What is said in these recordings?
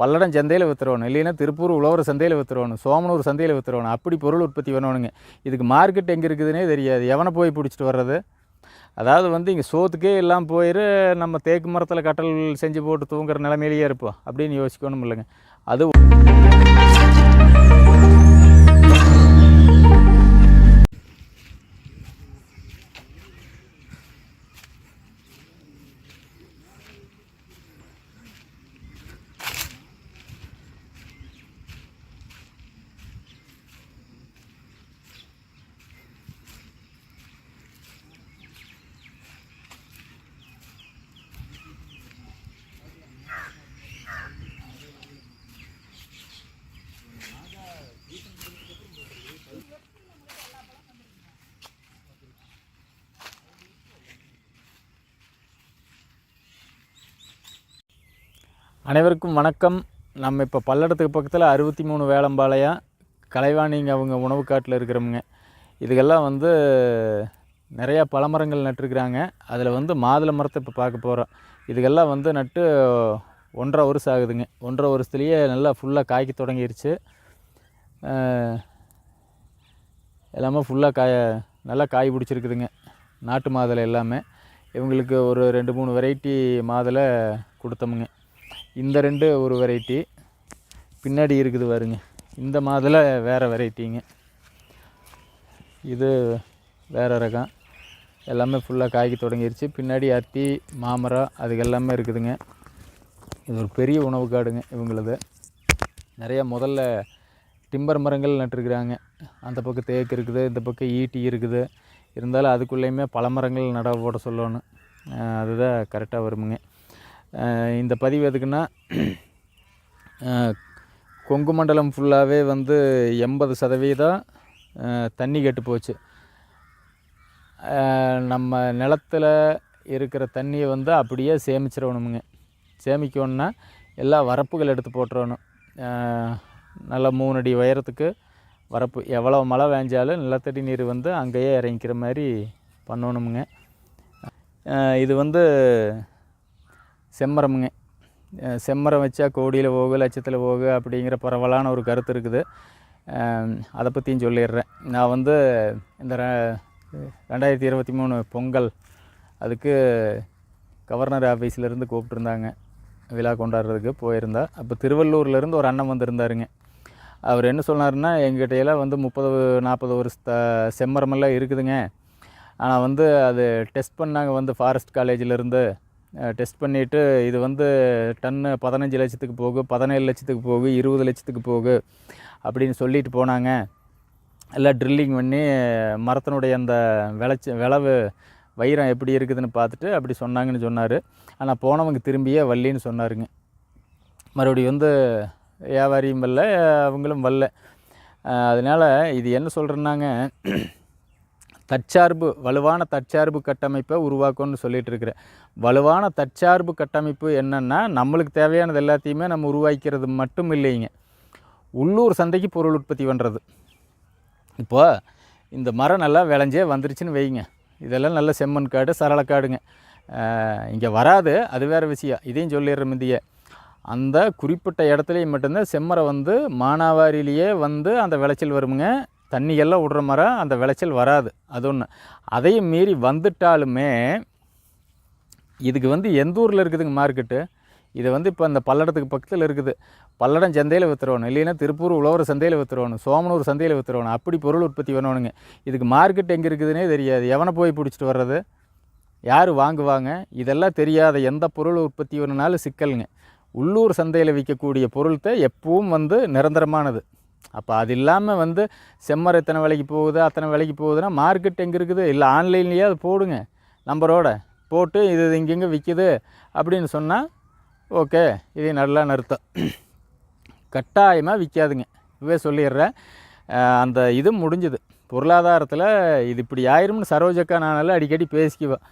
பல்லடம் சந்தையில் விற்றுறணும் இல்லைன்னா திருப்பூர் உழவர் சந்தையில் விற்றுறணும் சோமனூர் சந்தையில் விற்றுறணும் அப்படி பொருள் உற்பத்தி பண்ணணுங்க. இதுக்கு மார்க்கெட் எங்கே இருக்குதுன்னே தெரியாது. எவனை போய் பிடிச்சிட்டு வர்றது? அதாவது வந்து இங்கே சோத்துக்கே எல்லாம் போயிடு நம்ம தேக்கு மரத்தில் கட்டல் செஞ்சு போட்டு தூங்குற நிலைமையிலேயே இருப்போம். அப்படின்னு யோசிக்கணும் இல்லைங்க அது அனைவருக்கும் வணக்கம். நம்ம இப்போ பல்லடத்துக்கு பக்கத்தில் அறுபத்தி மூணு வேளம்பாளையம் கலைவாணிங்க அவங்க உணவு காட்டில் இருக்கிறவங்க. இதுக்கெல்லாம் வந்து நிறையா பழமரங்கள் நட்டுருக்குறாங்க. அதில் வந்து மாதுளை மரத்தை இப்போ பார்க்க போகிறோம் இதுக்கெல்லாம் வந்து நட்டு ஒன்றரை வருஷம் ஆகுதுங்க. ஒன்றரை வருஷத்துலேயே நல்லா ஃபுல்லாக காய்க்க தொடங்கிருச்சு. எல்லாமே ஃபுல்லாக காய நல்லா காய் பிடிச்சிருக்குதுங்க. நாட்டு மாதுளை எல்லாமே. இவங்களுக்கு ஒரு ரெண்டு மூணு வெரைட்டி மாதுளை கொடுத்தோமுங்க. இந்த ரெண்டு ஒரு வெரைட்டி பின்னாடி இருக்குது பாருங்க. இந்த மாதுளை வேறு வெரைட்டிங்க இது வேறு ரகம். எல்லாமே ஃபுல்லாக காய்க்க தொடங்கிருச்சு. பின்னாடி அத்தி மாமரம் அதுக்கு எல்லாமே இருக்குதுங்க. இது ஒரு பெரிய உணவு காடுங்க இவங்களது. நிறையா முதல்ல டிம்பர் மரங்கள் நட்டுருக்குறாங்க. அந்த பக்கம் தேக்கு இருக்குது இந்த பக்கம் ஈட்டி இருக்குது. இருந்தாலும் அதுக்குள்ளேயுமே பல மரங்கள் நட போட சொல்லணும். அதுதான் கரெக்டாக வருமுங்க. இந்த பதிவு எதுக்குன்னா கொங்கு மண்டலம் ஃபுல்லாகவே வந்து எண்பது சதவீதம் தண்ணி கெட்டு போச்சு. நம்ம நிலத்தில் இருக்கிற தண்ணியை வந்து அப்படியே சேமிச்சிடணுமுங்க. சேமிக்கணுன்னா எல்லா வரப்புகள் எடுத்து போட்டுறணும். நல்லா மூணு அடி உயரத்துக்கு வரப்பு எவ்வளோ மழை வேஞ்சாலும் நிலத்தடி நீர் வந்து அங்கேயே இறங்கிக்கிற மாதிரி பண்ணணுமுங்க. இது வந்து செம்மரமுங்க. செம்மரம் வச்சா கோடியில் போகு லட்சத்தில் போகு அப்படிங்கிற பரவலான ஒரு கருத்து இருக்குது. அதை பற்றியும் சொல்லிடுறேன் நான் வந்து இந்த ரெண்டாயிரத்தி இருபத்தி மூணு பொங்கல் அதுக்கு கவர்னர் ஆஃபீஸ்லேருந்து கூப்பிட்ருந்தாங்க விழா கொண்டாடுறதுக்கு போயிருந்தா. அப்போ திருவள்ளூர்லேருந்து ஒரு அண்ணன் வந்திருந்தாருங்க. அவர் என்ன சொன்னார்னா எங்கிட்ட எல்லாம் வந்து முப்பது நாற்பது வருஷத்த செம்மரமெல்லாம் இருக்குதுங்க. ஆனால் வந்து அது டெஸ்ட் பண்ணாங்க வந்து ஃபாரஸ்ட் காலேஜிலேருந்து டெஸ்ட் பண்ணிவிட்டு இது வந்து டன்னு பதினஞ்சு லட்சத்துக்கு போகு பதினேழு லட்சத்துக்கு போகு இருபது லட்சத்துக்கு போகு அப்படின்னு சொல்லிட்டு போனாங்க. எல்லாம் ட்ரில்லிங் பண்ணி மரத்தினுடைய அந்த விளைச்ச விளவு வைரம் எப்படி இருக்குதுன்னு பார்த்துட்டு அப்படி சொன்னாங்கன்னு சொன்னார். ஆனால் போனவங்க திரும்பியே வல்லின்னு சொன்னாருங்க. மறுபடியும் வந்து வியாபாரியும் வரல அவங்களும் வரல. அதனால் இது என்ன சொல்கிறேன்னாங்க தற்சார்பு வலுவான தற்சார்பு கட்டமைப்பை உருவாக்கணும்னு சொல்லிட்டு இருக்கிறேன் வலுவான தற்சார்பு கட்டமைப்பு என்னென்னா நம்மளுக்கு தேவையானது எல்லாத்தையுமே நம்ம உருவாக்கிறது மட்டும் இல்லைங்க. உள்ளூர் சந்தைக்கு பொருள் உற்பத்தி பண்ணுறது இப்போ இந்த மரம் நல்லா விளைஞ்சே வந்துருச்சுன்னு வைங்க. இதெல்லாம் நல்ல செம்மண் காடு சரளக்காடுங்க இங்கே வராது அது வேறு விஷயம். இதையும் சொல்லிடுற முந்திய. அந்த குறிப்பிட்ட இடத்துலையும் மட்டும்தான் செம்மரம் வந்து மானாவாரியிலேயே வந்து அந்த விளைச்சல் வருமுங்க. தண்ணியெல்லாம் விடுற மரம் அந்த விளைச்சல் வராது. அது ஒன்று அதையும் மீறி வந்துட்டாலுமே இதுக்கு வந்து எந்த ஊரில் இருக்குதுங்க மார்க்கெட்டு இது வந்து இப்போ அந்த பல்லடத்துக்கு பக்கத்தில் இருக்குது. பல்லடம் சந்தையில் விற்றுறணும் இல்லைன்னா திருப்பூர் உழவர் சந்தையில் விற்றுருவணும் சோமனூர் சந்தையில் விற்றுறணும் அப்படி பொருள் உற்பத்தி பண்ணணுங்க இதுக்கு மார்க்கெட் எங்கே இருக்குதுன்னே தெரியாது. எவனை போய் பிடிச்சிட்டு வர்றது? யார் வாங்குவாங்க? இதெல்லாம் தெரியாத எந்த பொருள் உற்பத்தி வேணுனாலும் சிக்கலுங்க. உள்ளூர் சந்தையில் விற்கக்கூடிய பொருள்கிட்ட எப்பவும் வந்து நிரந்தரமானது. அப்போ அது இல்லாமல் வந்து செம்மர் எத்தனை விலைக்கு போகுது அத்தனை விலைக்கு போகுதுன்னா மார்க்கெட் எங்கே இருக்குது? இல்லை ஆன்லைன்லேயே அது போடுங்க நம்பரோட போட்டு இது இங்கெங்கே விற்கிது அப்படின்னு சொன்னால் ஓகே இது நல்லா நிறுத்தம். கட்டாயமாக விற்காதுங்க இவே சொல்லிடுறேன். அந்த இது முடிஞ்சுது. பொருளாதாரத்தில் இது இப்படி ஆயிரும்னு சரோஜக்கா நானெல்லாம் அடிக்கடி பேசிக்குவேன்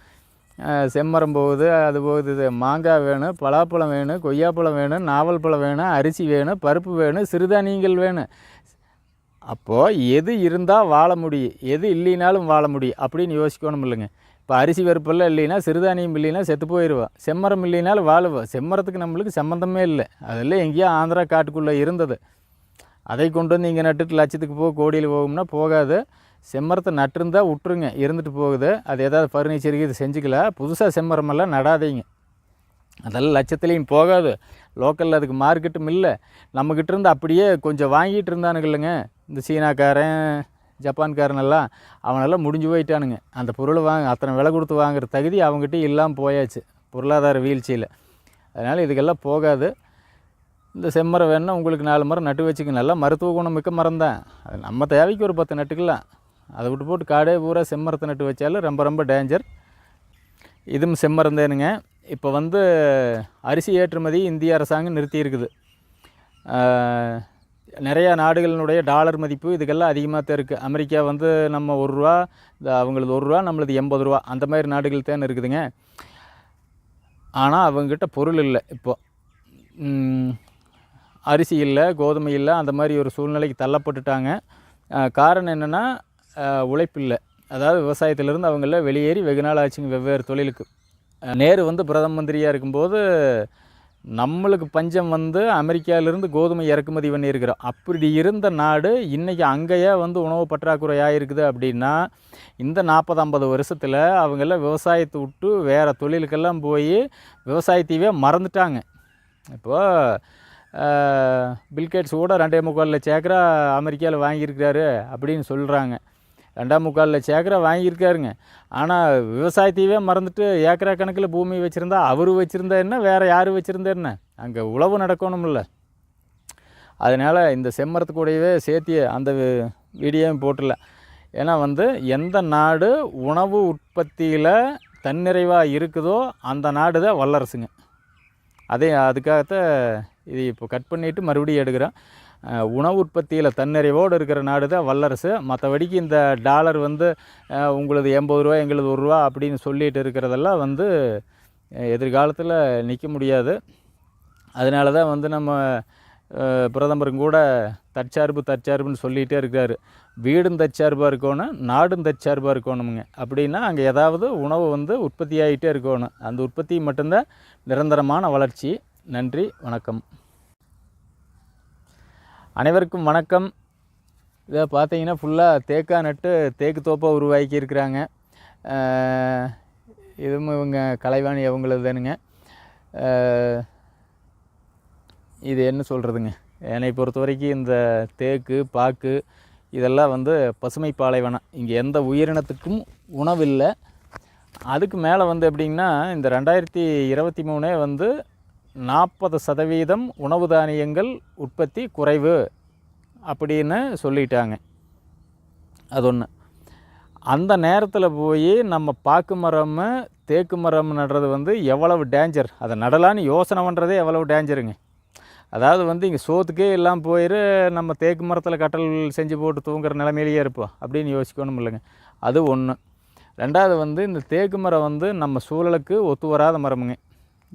செம்மரம் போகுது அது போகுது இது மாங்காய் வேணும் பலாப்பழம் வேணும் கொய்யாப்பழம் வேணும் நாவல் பழம் வேணும் அரிசி வேணும் பருப்பு வேணும் சிறுதானியங்கள் வேணும். அப்போது எது இருந்தால் வாழ முடியும் எது இல்லைனாலும் வாழ முடியும் அப்படின்னு யோசிக்கணும் இல்லைங்க. இப்போ அரிசி பருப்பெல்லாம் இல்லைன்னா சிறுதானியம் இல்லைன்னா செத்து போயிடுவோம் செம்மரம் இல்லைனாலும் வாழுவோம் செம்மரத்துக்கு நம்மளுக்கு சம்மந்தமே இல்லை. அதெல்லாம் எங்கேயோ ஆந்திரா காட்டுக்குள்ளே இருந்தது. அதை கொண்டு வந்து இங்கே நட்டுட்டு லட்சத்துக்கு போக கோடியில் போகும்னா போகாது. செம்மரத்தை நட்டிருந்தா விட்டுருங்க இருந்துட்டு போகுது. அது ஏதாவது ஃபர்னிச்சருக்கு இது செஞ்சுக்கலாம் புதுசாக செம்மரமெல்லாம் நடாதீங்க. அதெல்லாம் லட்சத்துலேயும் போகாது. லோக்கலில் அதுக்கு மார்க்கெட்டும் இல்லை. நம்மக்கிட்ட இருந்து அப்படியே கொஞ்சம் வாங்கிட்டு இருந்தானுங்க இல்லைங்க இந்த சீனாக்காரன் ஜப்பான்காரனெல்லாம் அவனெல்லாம் முடிஞ்சு போயிட்டானுங்க. அந்த பொருளை வாங்க அத்தனை விலை கொடுத்து வாங்குற தகுதி அவங்ககிட்ட இல்லாமல் போயாச்சு பொருளாதார வீழ்ச்சியில். அதனால் இதுக்கெல்லாம் போகாது. இந்த செம்மரம் வேணுன்னா உங்களுக்கு நாலு மரம் நட்டு வச்சுக்க நல்லா மருத்துவ குணம் மிக்க மரம் தான். அது நம்ம தேவைக்கு ஒரு பத்து நட்டுக்கலாம். அதை விட்டு போட்டு காடே பூரா செம்மரத்தை நட்டு வச்சாலும் ரொம்ப ரொம்ப டேஞ்சர் இதுவும் செம்மரந்தேனுங்க. இப்போ வந்து அரிசி ஏற்றுமதி இந்திய அரசாங்கம் நிறுத்தி இருக்குது. நிறையா நாடுகளினுடைய டாலர் மதிப்பு இதுக்கெல்லாம் அதிகமாக தான் இருக்குது அமெரிக்கா வந்து நம்ம ஒரு ரூபா இந்த அவங்களது ஒரு ரூபா நம்மளது எண்பது ரூபா அந்த மாதிரி நாடுகள் தான் இருக்குதுங்க. ஆனால் அவங்கக்கிட்ட பொருள் இல்லை. இப்போ அரிசி இல்லை கோதுமை இல்லை அந்த மாதிரி ஒரு சூழ்நிலைக்கு தள்ளப்பட்டுட்டாங்க. காரணம் என்னென்னா உழைப்பில்லை அதாவது விவசாயத்திலேருந்து அவங்கள வெளியேறி வெகு நாள் ஆச்சுங்க வெவ்வேறு தொழிலுக்கு. நேரு வந்து பிரதம மந்திரியாக இருக்கும்போது நம்மளுக்கு பஞ்சம் வந்து அமெரிக்காவிலேருந்து கோதுமை இறக்குமதி பண்ணியிருக்கிறோம் அப்படி இருந்த நாடு இன்றைக்கி அங்கேயே வந்து உணவு பற்றாக்குறை ஆகிருக்குது அப்படின்னா இந்த நாற்பது ஐம்பது வருஷத்தில் அவங்கெல்லாம் விவசாயத்தை விட்டு வேறு தொழிலுக்கெல்லாம் போய் விவசாயத்தையே மறந்துட்டாங்க. இப்போ பில்கேட்ஸ் கூட ரெண்டே முக்கால் லட்சம் ஏக்கரா அமெரிக்காவில் வாங்கியிருக்கிறாரு அப்படின்னு சொல்கிறாங்க ரெண்டாம் முக்கால் லட்சம் வாங்கியிருக்காருங்க. ஆனால் விவசாயத்தையவே மறந்துட்டு ஏக்கரா கணக்கில் பூமி வச்சுருந்தா அவர் வச்சுருந்தா என்ன வேறு யார் வச்சுருந்தா என்ன? அங்கே உழவு நடக்கணும்ல. அதனால் இந்த செம்மரத்துக்கூடையவே சேர்த்திய சேர்த்து அந்த வி- வீடியோவும் போட்டல. ஏன்னா வந்து எந்த நாடு உணவு உற்பத்தியில் தன்னிறைவாக இருக்குதோ அந்த நாடு தான் வல்லரசுங்க. அதே அதுக்காகத்தான் இது இப்போ கட் பண்ணிவிட்டு மறுபடியும் எடுக்கிறோம் உணவு உற்பத்தியில் தன்னிறைவோடு இருக்கிற நாடு தான் வல்லரசு. மற்றபடிக்கு இந்த டாலர் வந்து உங்களது எண்பது ரூபா எங்களது ஒரு ரூபா அப்படின்னு சொல்லிட்டு இருக்கிறதெல்லாம் வந்து எதிர்காலத்தில் நிற்க முடியாது. அதனால தான் வந்து நம்ம பிரதமரும் கூட தற்சார்பு தற்சார்புன்னு சொல்லிகிட்டே இருக்கார் வீடும் தற்சார்பாக இருக்கணும் நாடும் தற்சார்பாக இருக்கணுமுங்க. அப்படின்னா அங்கே ஏதாவது உணவு வந்து உற்பத்தி ஆகிட்டே இருக்கணும். அந்த உற்பத்தி மட்டும்தான் நிரந்தரமான வளர்ச்சி. நன்றி வணக்கம். அனைவருக்கும் வணக்கம். இதை பார்த்தீங்கன்னா ஃபுல்லாக தேக்கா நட்டு தேக்கு தோப்பாக உருவாக்கி இருக்கிறாங்க இதுவும் இவங்க கலைவாணி அவங்களது தானுங்க இது என்ன சொல்கிறதுங்க என்னை பொறுத்த வரைக்கும் இந்த தேக்கு பாக்கு இதெல்லாம் வந்து பசுமை பாலைவனம். இங்கே எந்த உயிரினத்துக்கும் உணவில்லை. அதுக்கு மேலே வந்து எப்படிங்கன்னா இந்த ரெண்டாயிரத்தி இருபத்தி மூணே வந்து நாற்பது சதவீதம் உணவு தானியங்கள் உற்பத்தி குறைவு அப்படின்னு சொல்லிட்டாங்க. அது ஒன்று அந்த நேரத்தில் போய் நம்ம பாக்கு மரம் தேக்கு மரம் நடுறது வந்து எவ்வளவு டேஞ்சர் அதை நடலான்னு யோசனை பண்ணுறதே எவ்வளவு டேஞ்சருங்க அதாவது வந்து இங்கே சோத்துக்கே எல்லாம் போயிரு நம்ம தேக்கு மரத்தில் கட்டல் செஞ்சு போட்டு தூங்குற நிலைமையிலேயே இருப்போம் அப்படின்னு யோசிக்கணும் இல்லைங்க. அது ஒன்று ரெண்டாவது வந்து இந்த தேக்கு மரம் வந்து நம்ம சூழலுக்கு ஒத்து வராத மரமுங்க.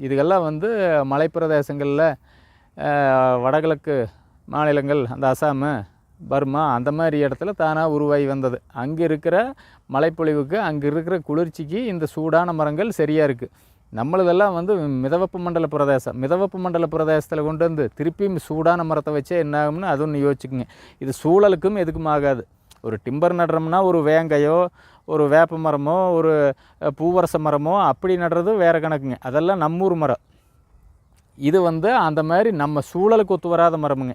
இதுக்கெல்லாம் வந்து மலைப்பிரதேசங்களில் வடகிழக்கு மாநிலங்கள் அந்த அசாமு பர்மா அந்த மாதிரி இடத்துல தானாக உருவாகி வந்தது. அங்கே இருக்கிற மலைப்பொழிவுக்கு அங்கே இருக்கிற குளிர்ச்சிக்கு இந்த சூடான மரங்கள் சரியாக இருக்குது நம்மளதெல்லாம் வந்து மிதவப்பு மண்டல பிரதேசம். மிதவப்பு மண்டல பிரதேசத்தில் கொண்டு வந்து திருப்பியும் சூடான மரத்தை வச்சே என்ன ஆகும்னு அது ஒன்று யோசிச்சுக்குங்க. இது சூழலுக்கும் எதுக்கும் ஆகாது. ஒரு டிம்பர் நடுறோம்னா ஒரு வேங்கையோ ஒரு வேப்ப மரமோ ஒரு பூவரச மரமோ அப்படி நடுறது வேறு கணக்குங்க. அதெல்லாம் நம்மூர் மரம். இது வந்து அந்த மாதிரி நம்ம சூழலுக்கு ஒத்து வராத மரமுங்க.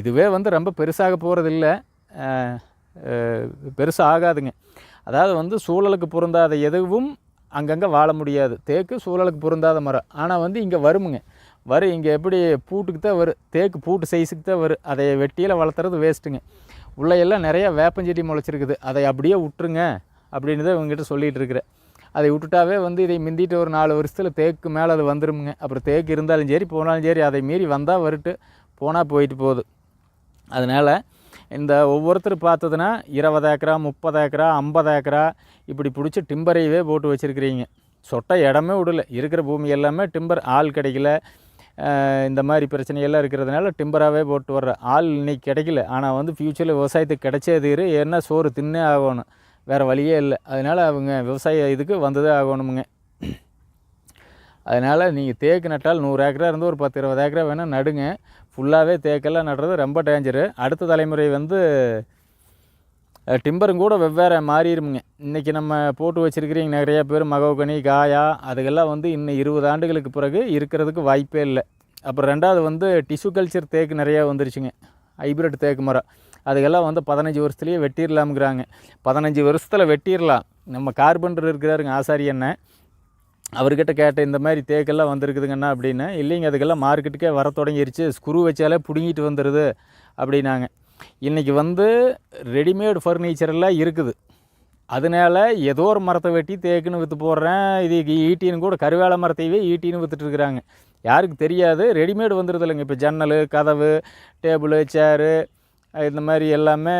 இதுவே வந்து ரொம்ப பெருசாக போகிறதில்ல பெருசாக ஆகாதுங்க. அதாவது வந்து சூழலுக்கு பொருந்தாத எதுவும் அங்கங்கே வாழ முடியாது. தேக்கு சூழலுக்கு பொருந்தாத மரம். ஆனால் வந்து இங்கே வருமுங்க. வரும் இங்கே எப்படி பூட்டுக்கு தான் வரும் தேக்கு பூட்டு சைஸுக்கு தான் வரும் அதை வெட்டியில் வளர்த்துறது வேஸ்ட்டுங்க உள்ள எல்லாம் நிறையா வேப்பஞ்செடி முளைச்சிருக்குது. அதை அப்படியே விட்டுருங்க அப்படின்னு தான் இவங்ககிட்ட சொல்லிகிட்டு இருக்கிறேன் அதை விட்டுட்டாவே வந்து இதை மிந்திட்டு ஒரு நாலு வருஷத்தில் தேக்கு மேலே அது வந்துருமுங்க. அப்புறம் தேக்கு இருந்தாலும் சரி போனாலும் சரி அதை மீறி வந்தால் வருட்டு போனால் போயிட்டு போகுது. அதனால் இந்த ஒவ்வொருத்தர் பார்த்ததுன்னா இருபது ஏக்கரா முப்பது ஏக்கரா ஐம்பது ஏக்கரா இப்படி பிடிச்சி டிம்பரையவே போட்டு வச்சுருக்கிறீங்க. சொட்டை இடமே விடல. இருக்கிற பூமி எல்லாமே டிம்பர் ஆள் கிடைக்கல. இந்த மாதிரி பிரச்சனையெல்லாம் இருக்கிறதுனால டிம்பராகவே போட்டு வர்ற ஆள் இன்னைக்கு கிடைக்கல. ஆனால் வந்து ஃப்யூச்சரில் விவசாயத்துக்கு கிடைச்சே தீரு ஏன்னா சோறு தின்னே ஆகணும். வேறு வழியே இல்லை. அதனால் அவங்க விவசாய இதுக்கு வந்ததே ஆகணுமுங்க. அதனால் நீங்கள் தேக்கு நட்டால் நூறு ஏக்கரா இருந்து ஒரு பத்து இருபது ஏக்கரா வேணால் நடுங்க. ஃபுல்லாகவே தேக்கெல்லாம் நடுறது ரொம்ப டேஞ்சரு அடுத்த தலைமுறை வந்து டிம்பரும் கூட வெவ்வேறு மாறிடுமுங்க இன்றைக்கி நம்ம போட்டு வச்சுருக்கிறீங்க நிறைய பேர் மகோகனி காயா அதுக்கெல்லாம் வந்து இன்னும் இருபது ஆண்டுகளுக்கு பிறகு இருக்கிறதுக்கு வாய்ப்பே இல்லை. அப்புறம் ரெண்டாவது வந்து டிஷ்யூ கல்ச்சர் தேக்கு நிறையா வந்துருச்சுங்க. ஹைப்ரிட் தேக்கு மரம். அதுக்கெல்லாம் வந்து பதினஞ்சு வருஷத்துலேயே வெட்டிடலாமுங்கிறாங்க பதினஞ்சு வருஷத்தில் வெட்டிடலாம் நம்ம கார்பன்டர் இருக்கிறாருங்க ஆசாரி என்ன அவர்கிட்ட கேட்டேன் இந்த மாதிரி தேக்கெல்லாம் வந்திருக்குதுங்கண்ணா அப்படின்னு இல்லைங்க அதுக்கெல்லாம் மார்க்கெட்டுக்கே வர தொடங்கிருச்சு. ஸ்க்ரூ வச்சாலே பிடுங்கிட்டு வந்துடுது அப்படின்னாங்க. இன்றைக்கி வந்து ரெடிமேடு ஃபர்னிச்சரெல்லாம் இருக்குது. அதனால ஏதோ ஒரு மரத்தை வெட்டி தேக்குன்னு விற்று போடுறேன். இது ஈட்டின்னு கூட கருவேல மரத்தையவே ஈட்டின்னு விற்றுட்டுருக்குறாங்க யாருக்கு தெரியாது ரெடிமேடு வந்துடுது இல்லைங்க. இப்போ ஜன்னல் கதவு டேபிளு சேரு இந்த மாதிரி எல்லாமே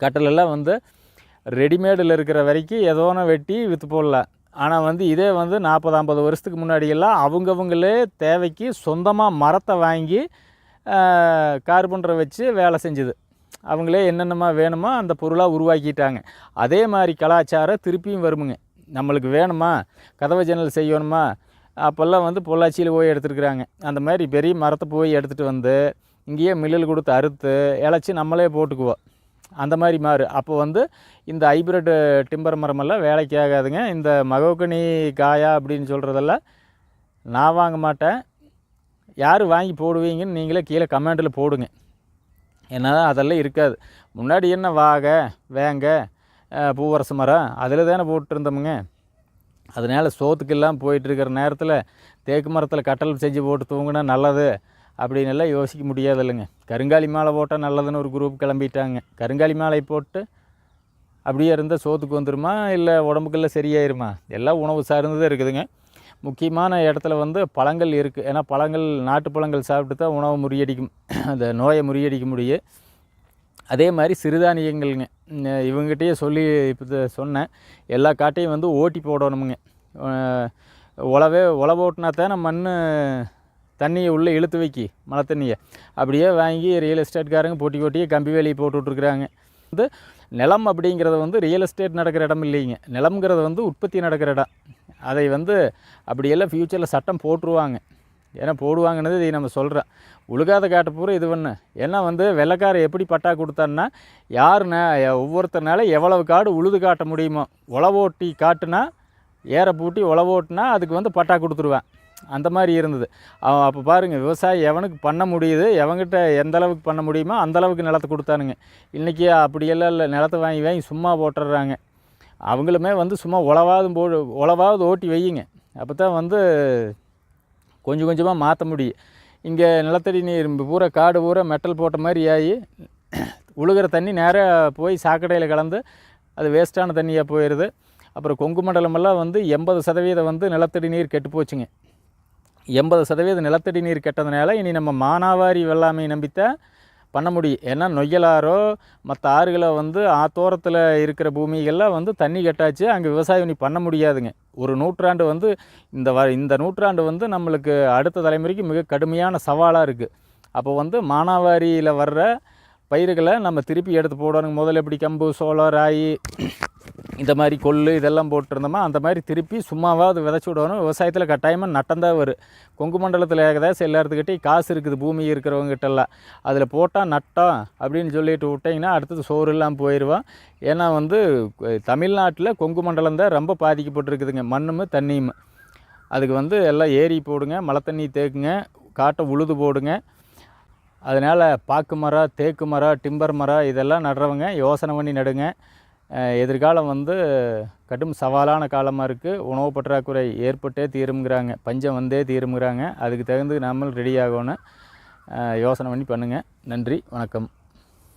கட்டிலெல்லாம் வந்து ரெடிமேடில் இருக்கிற வரைக்கும் ஏதோ ஒன்று வெட்டி விற்று போடலாம். ஆனால் வந்து இதே வந்து நாற்பது ஐம்பது வருஷத்துக்கு முன்னாடியெல்லாம் அவங்கவுங்களே தேவைக்கு சொந்தமாக மரத்தை வாங்கி கார்பன்டரை வச்சு வேலை செஞ்சுது. அவங்களே என்னென்னமா வேணுமோ அந்த பொருளாக உருவாக்கிட்டாங்க. அதே மாதிரி கலாச்சாரம் திருப்பியும் வருமுங்க. நம்மளுக்கு வேணுமா? கதவை ஜன்னல் செய்யணுமா? அப்போல்லாம் வந்து பொள்ளாச்சியில் போய் எடுத்துருக்குறாங்க. அந்த மாதிரி பெரிய மரத்தை போய் எடுத்துகிட்டு வந்து இங்கேயே மில்லில் கொடுத்து அறுத்து இழைச்சி நம்மளே போட்டுக்குவோம். அந்த மாதிரி மாறு. அப்போ வந்து இந்த ஹைப்ரிட் டிம்பர் மரமெல்லாம் வேலைக்கு ஆகாதுங்க. இந்த மகோகனி காயா அப்படின்னு சொல்கிறதெல்லாம் நான் வாங்க மாட்டேன். யார் வாங்கி போடுவீங்கன்னு நீங்களே கீழே கமெண்ட்டில் போடுங்க. ஏன்னா அதெல்லாம் இருக்காது. முன்னாடி என்ன வாகை வேங்க பூவரச மரம் அதில் தானே போட்டுருந்தோமுங்க. அதனால் சோத்துக்கெல்லாம் போயிட்டுருக்கிற நேரத்தில் தேக்கு மரத்தில் கட்டல் செஞ்சு போட்டு தூங்கினா நல்லது அப்படின்னு எல்லாம் யோசிக்க முடியாது இல்லைங்க கருங்காலி மாலை போட்டால் நல்லதுன்னு ஒரு குரூப் கிளம்பிட்டாங்க. கருங்காலி மாலை போட்டு அப்படியே இருந்தால் சோத்துக்கு வந்துருமா இல்லை உடம்புக்கெல்லாம் சரியாயிருமா? எல்லாம் உணவு சார்ந்து இருக்குதுங்க. முக்கியமான இடத்துல வந்து பழங்கள் இருக்குது ஏன்னா பழங்கள் நாட்டு பழங்கள் சாப்பிட்டு தான் உணவை முறியடிக்கும். அந்த நோயை முறியடிக்க முடியும் அதே மாதிரி சிறுதானியங்கள்ங்க. இவங்ககிட்டயே சொல்லி இப்போ சொன்னேன். எல்லா காட்டையும் வந்து ஓட்டி போடணுமுங்க. உழவே உழவு ஓட்டினா தானே மண் தண்ணியை உள்ளே இழுத்து வைக்கி மழை தண்ணியை. அப்படியே வாங்கி ரியல் எஸ்டேட்காரங்க போட்டி போட்டியே கம்பி வேலையை போட்டுட்ருக்குறாங்க வந்து நிலம் அப்படிங்கிறது வந்து ரியல் எஸ்டேட் நடக்கிற இடம் இல்லைங்க. நிலம்ங்கிறது வந்து உற்பத்தி நடக்கிற இடம். அதை வந்து அப்படியெல்லாம் ஃப்யூச்சரில் சட்டம் போட்டுருவாங்க. ஏன்னா போடுவாங்கன்னது இதை நம்ம சொல்கிறோம் உழுகாத காட்ட பூரா இது பண்ணு ஏன்னா வந்து வெள்ளைக்காரன் எப்படி பட்டா கொடுத்தான்னா யாருன்னா ஒவ்வொருத்தர்னால எவ்வளவு காடு உழுது காட்ட முடியுமோ உழவோட்டி காட்டுனா ஏற பூட்டி உழவோட்டினா அதுக்கு வந்து பட்டா கொடுத்துருவேன். அந்த மாதிரி இருந்தது. அவன் அப்போ பாருங்கள் விவசாயி எவனுக்கு பண்ண முடியுது எவன்கிட்ட எந்த அளவுக்கு பண்ண முடியுமோ அந்த அளவுக்கு நிலத்தை கொடுத்தானுங்க. இன்றைக்கி அப்படியெல்லாம் இல்லை நிலத்தை வாங்கி வாங்கி சும்மா போட்டுடுறாங்க அவங்களுமே வந்து சும்மா உழவாவது போ உழவாவது ஓட்டி வையுங்க. அப்போ தான் வந்து கொஞ்சம் கொஞ்சமாக மாற்ற முடியும். இங்கே நிலத்தடி நீர் பூரா காடு பூரா மெட்டல் போட்ட மாதிரி ஆகி உழுகிற தண்ணி நேராக போய் சாக்கடையில் கலந்து அது வேஸ்ட்டான தண்ணியாக போயிடுது அப்புறம் கொங்கு மண்டலமெல்லாம் வந்து எண்பது சதவீதம் வந்து நிலத்தடி நீர் கெட்டு போச்சுங்க. எண்பது சதவீதம் நிலத்தடி நீர் கெட்டதுனால இனி நம்ம மானாவாரி வெள்ளாமையை நம்பித்தான் பண்ண முடியும். ஏன்னா நொய்யலாரோ மற்ற ஆறுகளை வந்து ஆத்தோரத்தில் இருக்கிற பூமிகள்லாம் வந்து தண்ணி கட்டாச்சு அங்கே விவசாயம் நீ பண்ண முடியாதுங்க. ஒரு நூற்றாண்டு வந்து இந்த வ இந்த நூற்றாண்டு வந்து நம்மளுக்கு அடுத்த தலைமுறைக்கு மிக கடுமையான சவாலாக இருக்குது அப்போ வந்து மானாவாரியில் வர்ற பயிர்களை நம்ம திருப்பி எடுத்து போடணும். முதல்ல எப்படி கம்பு சோளம் ராகி இந்த மாதிரி கொள்ளு இதெல்லாம் போட்டிருந்தோமா அந்த மாதிரி திருப்பி சும்மாவாவது விதைச்சி விடணும். விவசாயத்தில் கட்டாயமாக நட்டம்தான் வரும் கொங்கு மண்டலத்தில் ஏகதாச்சும் எல்லாத்துக்கிட்டே காசு இருக்குது பூமி இருக்கிறவங்ககிட்டலாம். அதில் போட்டால் நட்டோம் அப்படின்னு சொல்லிட்டு விட்டிங்கன்னா அடுத்தது சோறு இல்லாமல் போயிடுவோம் ஏன்னா வந்து தமிழ்நாட்டில் கொங்கு மண்டலம் தான் ரொம்ப பாதிக்கப்பட்டிருக்குதுங்க. மண்ணும் தண்ணியும். அதுக்கு வந்து எல்லாம் ஏரி போடுங்க மழை தண்ணி தேக்குங்க காட்டை உழுது போடுங்க. அதனால் பாக்கு மரம் தேக்கு மரம் டிம்பர் மரம் இதெல்லாம் நடுறவங்க யோசனை பண்ணி நடுங்க. எதிர்காலம் வந்து கடும் சவாலான காலமாக இருக்குது உணவு பற்றாக்குறை ஏற்பட்டே தீருங்கிறாங்க பஞ்சம் வந்தே தீருங்கிறாங்க அதுக்கு தகுந்து நாமளும் ரெடி ஆகணும். யோசனை பண்ணி பண்ணுங்கள் நன்றி. வணக்கம்.